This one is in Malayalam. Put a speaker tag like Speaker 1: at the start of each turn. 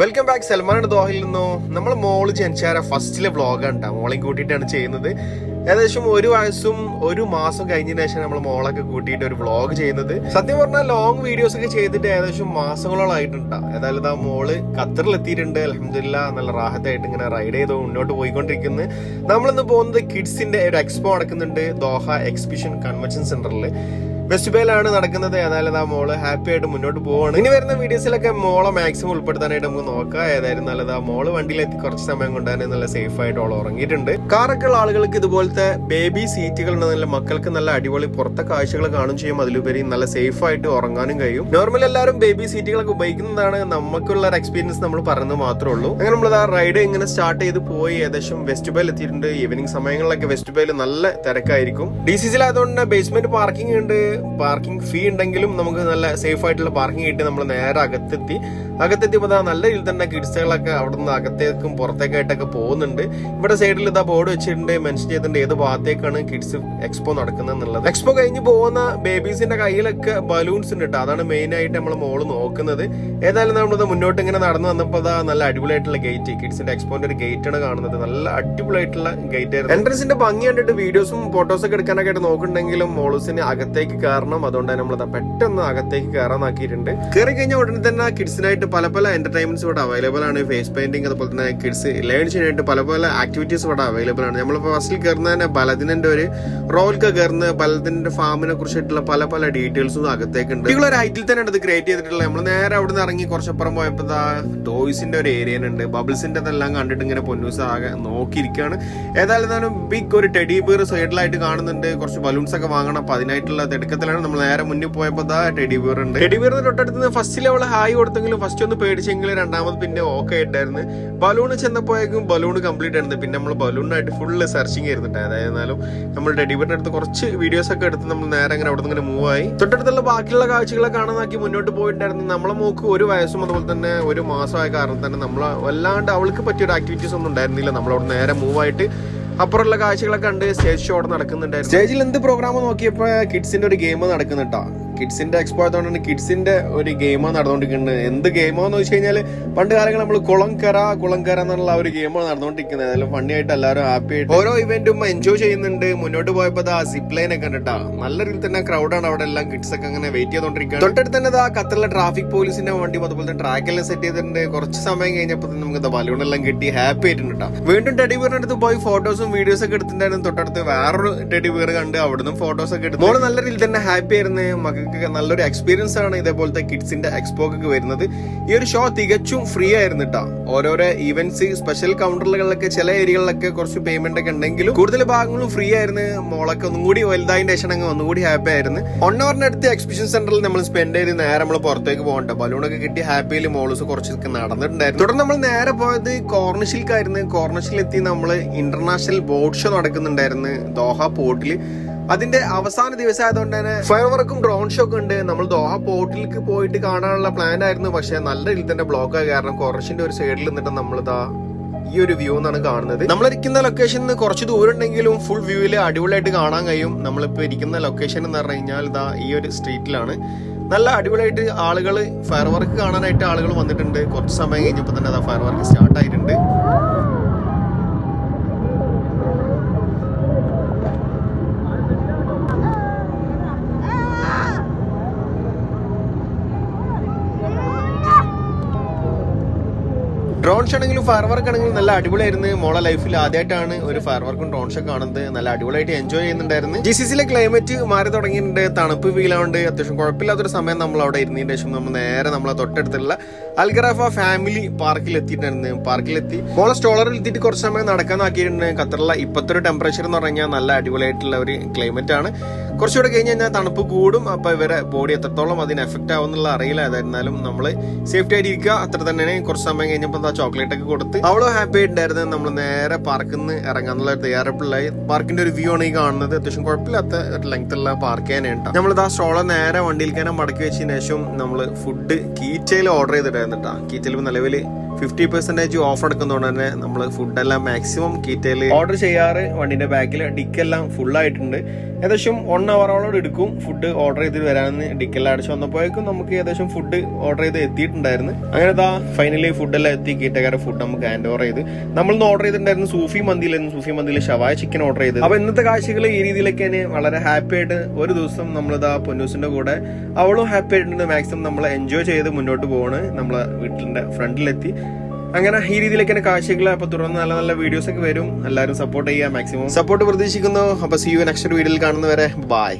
Speaker 1: വെൽക്കം ബാക്ക് സൽമാൻ ദോഹയിൽ നിന്നോ. നമ്മൾ മോൾ ജനിച്ചാര ഫസ്റ്റിലെ വ്ളോഗാണ് കേട്ടോ മോളെയും കൂട്ടിയിട്ടാണ് ചെയ്യുന്നത്. ഏകദേശം ഒരു വയസ്സും ഒരു മാസം കഴിഞ്ഞതിന് ശേഷം നമ്മൾ മോളൊക്കെ കൂട്ടിയിട്ട് ഒരു വ്ളോഗ് ചെയ്യുന്നത്. സത്യം പറഞ്ഞാൽ ലോങ് വീഡിയോസ് ഒക്കെ ചെയ്തിട്ട് ഏകദേശം മാസങ്ങളോളം ആയിട്ടുണ്ട് ഏതായാലും ആ മോൾ ഖത്തറിൽ എത്തിയിട്ടുണ്ട് അലഹമില്ല നല്ല റാഹത്തായിട്ട് ഇങ്ങനെ റൈഡ് ചെയ്ത് മുന്നോട്ട് പോയിക്കൊണ്ടിരിക്കുന്നത് നമ്മളിന്ന് പോകുന്നത് കിഡ്സിന്റെ ഒരു എക്സ്പോ നടക്കുന്നുണ്ട്. ദോഹ എക്സിബിഷൻ കൺവെൻഷൻ സെന്ററിൽ ഫെസ്റ്റിവലാണ് നടക്കുന്നത്. ഏതായാലും ആ മോൾ ഹാപ്പി ആയിട്ട് മുന്നോട്ട് പോവാണ്. ഇനി വരുന്ന വീഡിയോസിലൊക്കെ മോളെ മാക്സിമം ഉൾപ്പെടുത്താനായിട്ട് നമുക്ക് നോക്കാം. ഏതായാലും നല്ലത് ആ മോൾ വണ്ടിയിലെത്തി കുറച്ച് സമയം കൊണ്ട് തന്നെ നല്ല സേഫ് ആയിട്ട് ഓൾ ഉറങ്ങിയിട്ടുണ്ട്. കാറൊക്കെ ഉള്ള ആളുകൾക്ക് ഇതുപോലത്തെ ബേബി സീറ്റുകൾ നല്ല മക്കൾക്ക് നല്ല അടിപൊളി പുറത്തെ കാഴ്ചകൾ കാണും ചെയ്യും. അതിലുപരി നല്ല സേഫ് ആയിട്ട് ഉറങ്ങാനും കഴിയും. നോർമൽ എല്ലാവരും ബേബി സീറ്റുകളൊക്കെ ഉപയോഗിക്കുന്നതാണ് നമുക്കുള്ള ഒരു എക്സ്പീരിയൻസ് നമ്മൾ പറയുന്നത് മാത്രമേ ഉള്ളൂ. അങ്ങനെ നമ്മൾ ആ റൈഡ് ഇങ്ങനെ സ്റ്റാർട്ട് ചെയ്ത് പോയി ഏകദേശം വെസ്റ്റ് ബേൽ എത്തിയിട്ടുണ്ട്. ഈവനിങ് സമയങ്ങളിലൊക്കെ വെസ്റ്റ് ബേൽ നല്ല തിരക്കായിരിക്കും. ഡി സി സിയിലായതുകൊണ്ട് ബേസ്മെന്റ് പാർക്കിംഗ് ഉണ്ട്. പാർക്കിംഗ് ഫീ ഉണ്ടെങ്കിലും നമുക്ക് നല്ല സേഫ് ആയിട്ടുള്ള പാർക്കിംഗ് കിട്ടി നമ്മൾ നേരെ അകത്തെത്തി. അകത്തെത്തിയപ്പോൾ നല്ല രീതിയിൽ തന്നെ കിഡ്സുകളൊക്കെ അവിടെ നിന്ന് അകത്തേക്കും പുറത്തേക്കായിട്ടൊക്കെ പോകുന്നുണ്ട്. ഇവിടെ സൈഡിൽ ഇതാ ബോർഡ് വെച്ചിട്ടുണ്ട് മെൻഷൻ ചെയ്തിട്ടുണ്ട് ഏത് ഭാഗത്തേക്കാണ് കിഡ്സ് എക്സ്പോ നടക്കുന്നത് എന്നുള്ളത്. എക്സ്പോ കഴിഞ്ഞ് പോകുന്ന ബേബീസിന്റെ കയ്യിലൊക്കെ ബലൂൺസ് ഉണ്ട് കേട്ടോ അതാണ് മെയിൻ ആയിട്ട് നമ്മൾ മോൾ നോക്കുന്നത്. ഏതായാലും നമ്മളിത് മുന്നോട്ട് ഇങ്ങനെ നടന്നു വന്നപ്പോൾ അതാ നല്ല അടിപൊളിയായിട്ടുള്ള ഗേറ്റ് കിഡ്സിന്റെ എക്സ്പോന്റെ ഒരു ഗേറ്റ് ആണ് കാണുന്നത്. നല്ല അടിപൊളിയായിട്ടുള്ള ഗേറ്റ് ആയിരുന്നു. എൻട്രൻസിന്റെ ഭംഗി കണ്ടിട്ട് വീഡിയോസും ഫോട്ടോസ് ഒക്കെ എടുക്കാനൊക്കെ ആയിട്ട് നോക്കുന്നുണ്ടെങ്കിലും മോളൂസിന് അകത്തേക്ക് കയറണം അതുകൊണ്ട് തന്നെ നമ്മളത് പെട്ടെന്ന് അകത്തേക്ക് കയറാൻ ആക്കിയിട്ടുണ്ട് കയറി കഴിഞ്ഞ ഉടനെ തന്നെ കിഡ്സിനായിട്ട് പല പല എന്റർടൈൻമെന്റ്സ് ഇവിടെ അവൈലബിൾ ആണ്. ഫേസ് പെയിന്റിംഗ് അതുപോലെ തന്നെ കിഡ്സ് ലേൺ ചെയ്യാനായിട്ട് പല പല ആക്ടിവിറ്റീസ് ഇവിടെ അവൈലബിൾ ആണ്. നമ്മളിപ്പോൾ ഫസ്റ്റിൽ കയറുന്ന തന്നെ ബലദിനന്റെ ഒരു റോൾക്ക് കയറുന്ന ബലദിന്റെ ഫാമിനെ കുറിച്ചിട്ടുള്ള പല പല ഡീറ്റെയിൽസും അകത്തേക്കുണ്ട്. ഇതിലുള്ള ഒരു ഐറ്റിൽ തന്നെ ഇത് ക്രിയേറ്റ് ചെയ്തിട്ടുള്ള നമ്മൾ നേരെ അവിടെ നിന്ന് ഇറങ്ങി കുറച്ചപ്പുറം പോയപ്പോൾ ടോയ്സിന്റെ ഒരു ഏരിയ ഉണ്ട്. ബബിൾസിന്റെ അതെല്ലാം കണ്ടിട്ട് ഇങ്ങനെ പൊന്നൂസ് ആകെ നോക്കിയിരിക്കുകയാണ് ഏതായാലും ബിഗ് ഒരു ടെഡി ബിയർ സൈഡിലായിട്ട് കാണുന്നുണ്ട്. കുറച്ച് ബലൂൺസ് ഒക്കെ വാങ്ങണം. അപ്പൊ അതിനായിട്ടുള്ള തിടുക്കത്തിലാണ്. നമ്മൾ നേരെ മുന്നിൽ പോയപ്പോൾ ടെഡി ബിയർ ഉണ്ട്. ടെഡി ബിയറിന് തൊട്ടടുത്ത് ഫസ്റ്റ് ലെവൽ ഹായ് കൊടുത്തെങ്കിലും ഫസ്റ്റ് ഒന്ന് പേടിച്ചെങ്കിൽ രണ്ടാമത് പിന്നെ ഓക്കെ ആയിട്ടായിരുന്നു. ബലൂൺ ചെന്നപ്പോഴേക്കും ബലൂൺ കംപ്ലീറ്റ് ആയിരുന്നു. പിന്നെ നമ്മൾ ബലൂണിനായിട്ട് ഫുള്ള് സെർച്ചിങ് ആയിരുന്നിട്ട്. അതായിരുന്നാലും നമ്മൾ ഡെഡിബറിന്റെ അടുത്ത് കുറച്ച് വീഡിയോസ് ഒക്കെ എടുത്ത് നമ്മൾ നേരെ അങ്ങനെ അവിടെ നിന്ന് മൂവ് ആയി. തൊട്ടടുത്തുള്ള ബാക്കിയുള്ള കാഴ്ചകളെ കാണാനാക്കി മുന്നോട്ട് പോയിട്ടുണ്ടായിരുന്നു. നമ്മളെ മോക്ക് ഒരു വയസ്സും അതുപോലെ തന്നെ ഒരു മാസമായ കാരണം തന്നെ നമ്മൾ വല്ലാണ്ട് അവൾക്ക് പറ്റിയ ഒരു ആക്ടിവിറ്റീസ് ഒന്നും ഉണ്ടായിരുന്നില്ല. നമ്മളവിടെ നേരെ മൂവ് ആയിട്ട് അപ്പുറമുള്ള കാഴ്ചകളൊക്കെ കണ്ട് സ്റ്റേജ് ഷോ അവിടെ നടക്കുന്നുണ്ടായിരുന്നു. സ്റ്റേജിൽ എന്ത് പ്രോഗ്രാം നോക്കിയപ്പോൾ കിഡ്സിന്റെ ഒരു ഗെയിം നടക്കുന്നുട്ടാ. കിഡ്സിന്റെ എക്സ്പോ ആയതുകൊണ്ടാണ് കിഡ്സിന്റെ ഒരു ഗെയിമോ നടന്നുകൊണ്ടിരിക്കുന്നത്. എന്ത് ഗെയിമോ എന്ന് വെച്ച് കഴിഞ്ഞാൽ പണ്ട് കാലങ്ങൾ നമ്മൾ കുളംകര കുളംകര എന്നുള്ള ഒരു ഗെയിമാണ് നടന്നുകൊണ്ടിരിക്കുന്നത്. അതിൽ ഫണ്ണി ആയിട്ട് എല്ലാവരും ഹാപ്പി ആയിട്ട് ഓരോ ഇവന്റും എൻജോയ് ചെയ്യുന്നുണ്ട്. മുന്നോട്ട് പോയപ്പോൾ ആ സിപ്പ് ലൈൻ ഒക്കെ കണ്ടിട്ടാ. നല്ല രീതിയിൽ തന്നെ ക്രൗഡാണ് അവിടെ എല്ലാം കിഡ്സ് ഒക്കെ അങ്ങനെ വെയിറ്റ് ചെയ്തോണ്ടിരിക്കുന്നത് തൊട്ടടുത്ത് തന്നെ ആ കത്തറിലെ ട്രാഫിക് പോലീസിന്റെ വണ്ടി അതുപോലെ തന്നെ ട്രാക്കെല്ലാം സെറ്റ് ചെയ്തിട്ടുണ്ട്. കുറച്ച് സമയം കഴിഞ്ഞപ്പോൾ നമുക്ക് ബലൂൺ എല്ലാം കിട്ടി. ഹാപ്പി ആയിട്ടുണ്ട് ട്ടോ. വീണ്ടും ടെഡി ബിയറിന്റെ അടുത്ത് പോയി ഫോട്ടോസും വീഡിയോസ് ഒക്കെ എടുത്തിട്ടുണ്ടായിരുന്നു. തൊട്ടടുത്ത് വേറൊരു ടെഡി വീർ കണ്ട് അവിടുന്ന് ഫോട്ടോസ് ഒക്കെ എടുത്തു. നല്ല രീതിയിൽ തന്നെ ഹാപ്പി ആയിരുന്നു. മക്കൾക്ക് നല്ലൊരു എക്സ്പീരിയൻസ് ആണ് ഇതേപോലത്തെ കിഡ്സിന്റെ എക്സ്പോക്ക് വരുന്നത്. ഈ ഒരു ഷോ തികച്ചും ഫ്രീ ആയിരുന്നു കേട്ടോ ഓരോരോ ഈവന്റ്സ് സ്പെഷ്യൽ കൗണ്ടറുകളിലൊക്കെ ചില ഏരിയകളിലൊക്കെ കുറച്ച് പേയ്മെന്റ് ഒക്കെ ഉണ്ടെങ്കിലും കൂടുതൽ ഭാഗങ്ങളും ഫ്രീ ആയിരുന്നു. മോളൊക്കെ ഒന്നും കൂടി വലുതായതിന്റെ ശേഷം അങ്ങ് ഒന്നുകൂടി ഹാപ്പി ആയിരുന്നു. വൺ അടുത്ത് എക്സിബിഷൻ സെന്ററിൽ നമ്മൾ സ്പെൻഡ് ചെയ്ത് നേരെ നമ്മൾ പുറത്തേക്ക് പോകണ്ട ബലൂണൊക്കെ കിട്ടി ഹാപ്പിയിൽ മോളൂസ് കുറച്ചൊക്കെ നടന്നിട്ടുണ്ടായിരുന്നു. തുടർന്ന് നമ്മൾ നേരെ പോയത് കോർണിഷിൽക്കായിരുന്നു കോർണിഷിലെത്തി നമ്മൾ ഇന്റർനാഷണൽ ബോട്ട് ഷോ നടക്കുന്നുണ്ടായിരുന്നു. ദോഹ പോർട്ടിൽ അതിന്റെ അവസാന ദിവസം ആയതുകൊണ്ട് തന്നെ ഫയർ വർക്കും ഡ്രോൺ ഷോ ഒക്കെ ഉണ്ട്. നമ്മൾ ദോഹ പോർട്ടിലേക്ക് പോയിട്ട് കാണാനുള്ള പ്ലാൻ ആയിരുന്നു. പക്ഷെ നല്ല രീതിയിൽ തന്നെ ബ്ലോക്ക് ആയ. കാരണം കുറച്ചിന്റെ ഒരു സൈഡിൽ നിന്നിട്ട് നമ്മളിതാ ഈ ഒരു വ്യൂ എന്നാണ് കാണുന്നത്. നമ്മളിരിക്കുന്ന ലൊക്കേഷൻ കുറച്ച് ദൂരം ഉണ്ടെങ്കിലും ഫുൾ വ്യൂവിൽ അടിപൊളിയായിട്ട് കാണാൻ കഴിയും. നമ്മളിപ്പോൾ ഇരിക്കുന്ന ലൊക്കേഷൻ എന്ന് പറഞ്ഞു കഴിഞ്ഞാൽ ഇതാ ഈ ഒരു സ്ട്രീറ്റിലാണ് നല്ല അടിപൊളിയായിട്ട് ആളുകൾ ഫയർ വർക്ക് കാണാനായിട്ട് ആളുകൾ വന്നിട്ടുണ്ട്. കുറച്ച് സമയം കഴിഞ്ഞപ്പോൾ തന്നെ അതാ fire work start drone show ആണെങ്കിലും ഫയർ വർക്ക് ആണെങ്കിലും നല്ല അടിപൊളിയായിരുന്നു. മോളെ ലൈഫിൽ ആദ്യമായിട്ടാണ് ഒരു ഫയർ വർക്കും ഡ്രോൺ ഷോ കാണുന്നത്. നല്ല അടിപൊളിയായിട്ട് എൻജോയ് ചെയ്യുന്നുണ്ടായിരുന്നു. ജി സി സിയിലെ ക്ലൈമറ്റ് മാറി തുടങ്ങിയിട്ടുണ്ട്. തണുപ്പ് ആവുന്നുണ്ട് അത്യാവശ്യം കുഴപ്പമില്ലാത്തൊരു സമയം നമ്മൾ അവിടെ ഇരുന്നതിന് ശേഷം നമ്മൾ നേരെ നമ്മളെ തൊട്ടടുത്തുള്ള അൽഗറാഫ ഫാമിലി പാർക്കിൽ എത്തിയിട്ടായിരുന്നു പാർക്കിലെത്തി മോളെ സ്റ്റോളറിൽ എത്തിയിട്ട് കുറച്ച് സമയം നടക്കാൻ ആക്കിയിട്ടുണ്ട് ഖത്തറിലെ ഇപ്പോഴത്തെ ഒരു ടെമ്പറേച്ചർ എന്ന് പറഞ്ഞാൽ നല്ല അടിപൊളിയായിട്ടുള്ള ഒരു ക്ലൈമറ്റ് ആണ്. കുറച്ചുകൂടെ കഴിഞ്ഞ് കഴിഞ്ഞാൽ തണുപ്പ് കൂടും അപ്പോൾ ഇവരെ ബോഡി എത്രത്തോളം അതിന് എഫക്റ്റ് ആവും എന്നുള്ള അറിയില്ല. ഏതായിരുന്നാലും നമ്മൾ സേഫ്റ്റി ആയിട്ട് ഇരിക്കുക. അത്ര തന്നെ കുറച്ച് സമയം കഴിഞ്ഞപ്പോൾ ആ ചോക്ലേറ്റ് ഒക്കെ കൊടുത്ത് അവളും ഹാപ്പി ആയിട്ടുണ്ടായിരുന്നു. നമ്മൾ നേരെ പാർക്കിൽ നിന്ന് ഇറങ്ങാന്നുള്ള ഒരു തയ്യാറെടുപ്പിലായി. പാർക്കിന്റെ ഒരു വ്യൂ ആണ് ഈ കാണുന്നത്. അത്യാവശ്യം കുഴപ്പമില്ലാത്ത ഒരു ലെങ്ത് ഉള്ള പാർക്ക് ചെയ്യാനായിട്ട് നമ്മളിത് ആ സ്റ്റോളെ നേരെ വണ്ടിയിൽ കാരണം മടക്കി വെച്ചതിന് ശേഷം നമ്മൾ ഫുഡ് കീറ്റയിൽ ഓർഡർ ചെയ്തിട്ടായിരുന്നു കേട്ടോ. കീറ്റയിൽ നിലവിൽ ഫിഫ്റ്റി പെർസെന്റേജ് ഓഫർ എടുക്കുന്നതുകൊണ്ട് തന്നെ നമ്മൾ ഫുഡെല്ലാം മാക്സിമം കീറ്റയിൽ ഓർഡർ ചെയ്യാറ് വണ്ടിന്റെ ബാക്കിൽ ഡിക്കെല്ലാം ഫുൾ ആയിട്ടുണ്ട് ഏകദേശം വൺ അവറോളം എടുക്കും ഫുഡ് ഓർഡർ ചെയ്ത് വരാമെന്ന് ഡിക്കെല്ലാം അടിച്ച് വന്നപ്പോഴേക്കും നമുക്ക് ഏകദേശം ഫുഡ് ഓർഡർ ചെയ്ത് എത്തിയിട്ടുണ്ടായിരുന്നു. അങ്ങനെ ദാ ഫൈനലി ഫുഡെല്ലാം എത്തി കീറ്റക്കാരെ ഫുഡ് നമുക്ക് ഹാൻഡ് ഓവർ ചെയ്ത്. നമ്മളിന്ന് ഓർഡർ ചെയ്തിട്ടുണ്ടായിരുന്നു സൂഫി മന്തിയിലായിരുന്നു. സൂഫി മന്തിയിൽ ഷവായ ചിക്കൻ ഓർഡർ ചെയ്ത് അപ്പൊ ഇന്നത്തെ കാഴ്ചകൾ ഈ രീതിയിലൊക്കെ തന്നെ വളരെ ഹാപ്പി ആയിട്ട് ഒരു ദിവസം നമ്മളിതാ പൊന്നൂസിന്റെ കൂടെ അവളും ഹാപ്പി ആയിട്ടുണ്ട്. മാക്സിമം നമ്മൾ എൻജോയ് ചെയ്ത് മുന്നോട്ട് പോവാണ്. നമ്മളെ വീട്ടിന്റെ ഫ്രണ്ടിലെത്തി അങ്ങനെ ഈ രീതിയിലേക്ക് തന്നെ കാഴ്ചകൾ അപ്പൊ തുടർന്ന് നല്ല നല്ല വീഡിയോസ് ഒക്കെ വരും. എല്ലാവരും സപ്പോർട്ട് ചെയ്യുക മാക്സിമം സപ്പോർട്ട് പ്രതീക്ഷിക്കുന്നു. അപ്പൊ സി യു നെക്സ്റ്റ് വീഡിയോയിൽ കാണുന്നവരെ. ബൈ